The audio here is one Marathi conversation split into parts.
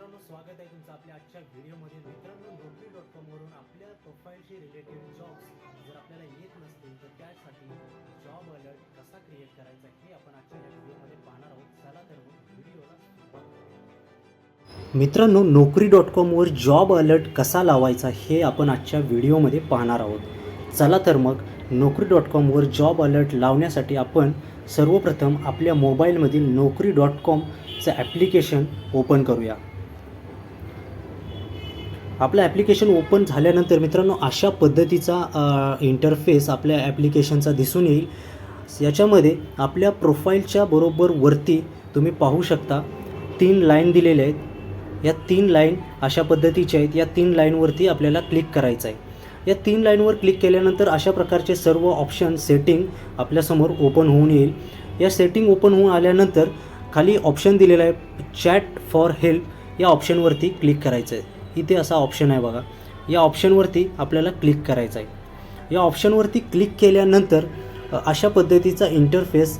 मित्रांनो स्वागत आहे तुमचं आपल्या आजच्या व्हिडिओमध्ये. मित्रांनो नोकरी डॉट कॉमवरून आपल्या प्रोफाईलशी रिलेटेड जॉब्स जर आपल्याला येत नसतील तर त्यासाठी जॉब अलर्ट कसा क्रिएट करायचा हे आपण आजच्या या व्हिडिओमध्ये पाहणार आहोत. चला तर मग व्हिडिओला मित्रांनो नोकरी डॉट कॉमवर जॉब अलर्ट कसा लावायचा हे आपण आजच्या व्हिडिओमध्ये पाहणार आहोत. चला तर मग नोकरी डॉट कॉमवर जॉब अलर्ट लावण्यासाठी आपण सर्वप्रथम आपल्या मोबाईलमधील नोकरी डॉट कॉमचं ॲप्लिकेशन ओपन करूया. आपलं ॲप्लिकेशन ओपन झाल्यानंतर मित्रांनो अशा पद्धतीचा इंटरफेस आपल्या ॲप्लिकेशनचा दिसून येईल. याच्यामध्ये आपल्या प्रोफाईलच्या बरोबर वरती तुम्ही पाहू शकता तीन लाईन दिलेल्या आहेत. या तीन लाईन अशा पद्धतीच्या आहेत. या तीन लाईनवरती आपल्याला क्लिक करायचं आहे. या तीन लाईनवर क्लिक केल्यानंतर अशा प्रकारचे सर्व ऑप्शन सेटिंग आपल्यासमोर ओपन होऊन येईल. या सेटिंग ओपन होऊन आल्यानंतर खाली ऑप्शन दिलेला आहे चॅट फॉर हेल्प या ऑप्शनवरती क्लिक करायचं आहे. इथे असा ऑप्शन आहे बघा. या ऑप्शनवरती आपल्याला क्लिक करायचं आहे. या ऑप्शनवरती क्लिक केल्यानंतर अशा पद्धतीचा इंटरफेस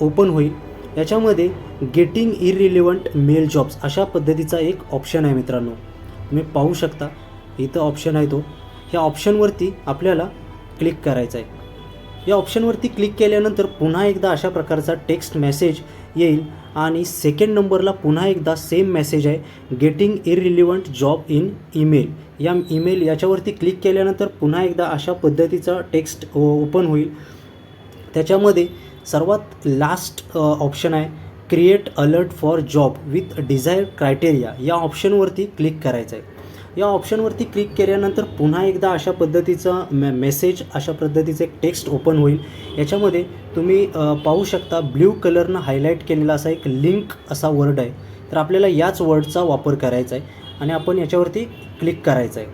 ओपन होईल. याच्यामध्ये गेटिंग इरिलिव्हंट मेल जॉब्स अशा पद्धतीचा एक ऑप्शन आहे मित्रांनो. तुम्ही पाहू शकता. इथं ऑप्शन आहे तो. ह्या ऑप्शनवरती आपल्याला क्लिक करायचं आहे. या ऑप्शनवरती क्लिक केल्यानंतर पुन्हा एकदा अशा प्रकारचा टेक्स्ट मेसेज येईल आणि सेकंड नंबरला पुन्हा एकदा सेम मेसेज आहे getting irrelevant job in email या ईमेल याच्यावरती क्लिक केल्यानंतर पुन्हा एकदा अशा पद्धतीचा टेक्स्ट ओपन होईल. त्याच्यामध्ये सर्वात लास्ट ऑप्शन आहे create alert for job with desire criteria या ऑप्शनवरती क्लिक करायचं आहे या ऑप्शनवरती क्लिक केल्यानंतर पुन्हा एकदा अशा पद्धतीचा मे मेसेज अशा पद्धतीचं एक टेक्स्ट ओपन होईल. याच्यामध्ये तुम्ही पाहू शकता ब्ल्यू कलरनं हायलाईट केलेला असा एक लिंक असा वर्ड आहे. तर आपल्याला याच वर्डचा वापर करायचा आहे आणि आपण याच्यावरती क्लिक करायचं आहे.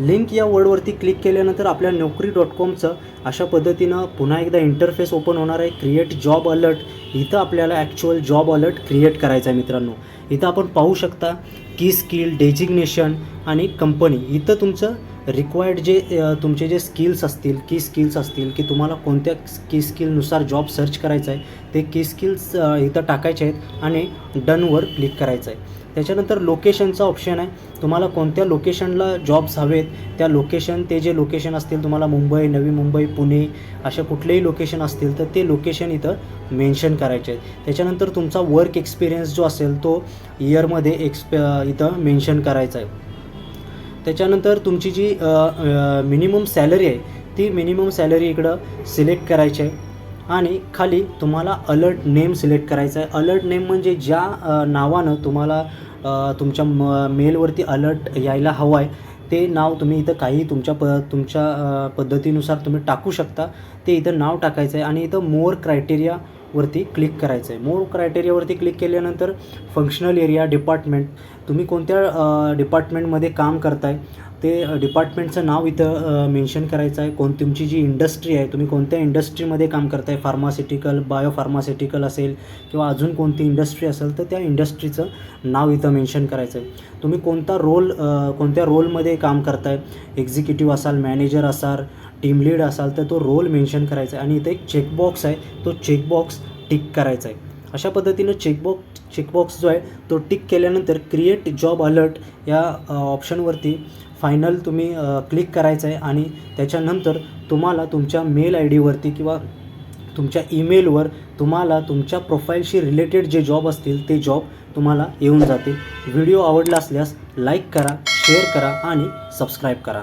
लिंक या वर्डवरती क्लिक केल्यानंतर आपल्या नोकरी डॉट कॉमचं अशा पद्धतीनं पुन्हा एकदा इंटरफेस ओपन होणार आहे. क्रिएट जॉब अलर्ट इथं आपल्याला ॲक्च्युअल जॉब अलर्ट क्रिएट करायचा आहे मित्रांनो. इथं आपण पाहू शकता की स्किल डेजिग्नेशन आणि कंपनी इथं तुमचं रिक्वायर्ड जे तुमचे जे स्किल्स असतील की स्किल्स असतील की तुम्हाला कोणत्या की स्किलनुसार जॉब सर्च करायचा आहे ते की स्किल्स इथं टाकायचे आहेत आणि डनवर क्लिक करायचं आहे. त्याच्यानंतर लोकेशनचा ऑप्शन आहे. तुम्हाला कोणत्या लोकेशनला जॉब्स हवेत त्या लोकेशन ते जे लोकेशन असतील तुम्हाला मुंबई नवी मुंबई पुणे अशा कुठलेही लोकेशन असतील तर ते लोकेशन इथं मेन्शन करायचे आहेत. त्याच्यानंतर तुमचा वर्क एक्सपिरियन्स जो असेल तो इयरमध्ये एक्सप इथं मेन्शन करायचा आहे. त्याच्यानंतर तुमची जी मिनिमम सॅलरी आहे ती मिनिमम सॅलरी इकडं सिलेक्ट करायची आहे. आणि खाली तुम्हाला अलर्ट नेम सिलेक्ट करायचा आहे. अलर्ट नेम म्हणजे ज्या नावानं तुम्हाला तुमच्या म मेलवरती अलर्ट यायला हवं आहे ते नाव तुम्ही इथं काही तुमच्या प तुमच्या पद्धतीनुसार तुम्ही टाकू शकता. ते इथं नाव टाकायचं आहे. आणि इथं मोर क्रायटेरिया वरती क्लिक करायचं आहे. मोर क्रायटेरियावरती क्लिक केल्यानंतर फंक्शनल एरिया डिपार्टमेंट तुम्ही कोणत्या डिपार्टमेंटमध्ये काम करताय ते डिपार्टमेंटचं नाव इथं मेन्शन करायचं आहे. कोण तुमची जी इंडस्ट्री आहे तुम्ही कोणत्या इंडस्ट्रीमध्ये काम करताय? फार्मास्युटिकल बायोफार्मास्युटिकल असेल किंवा अजून कोणती इंडस्ट्री असेल तर त्या इंडस्ट्रीचं नाव इथं मेन्शन करायचं आहे. तुम्ही कोणता रोल कोणत्या रोलमध्ये काम करताय? एक्झिक्युटिव्ह असाल मॅनेजर असाल टीम लीड असाल तर तो रोल मेन्शन करायचा आहे. आणि इथे एक चेकबॉक्स आहे. तो चेकबॉक्स टिक करायचा आहे. अशा पद्धतीनं चेकबॉक्स चेकबॉक्स जो आहे तो टिक केल्यानंतर क्रिएट जॉब अलर्ट या ऑप्शनवरती फायनल तुम्ही क्लिक करायचं आहे. आणि त्याच्यानंतर तुम्हाला तुमच्या मेल आय डीवरती किंवा तुमच्या ईमेलवर तुम्हाला तुमच्या प्रोफाईलशी रिलेटेड जे जॉब असतील ते जॉब तुम्हाला येऊन जातील. व्हिडिओ आवडला असल्यास लाईक करा शेअर करा आणि सबस्क्राईब करा.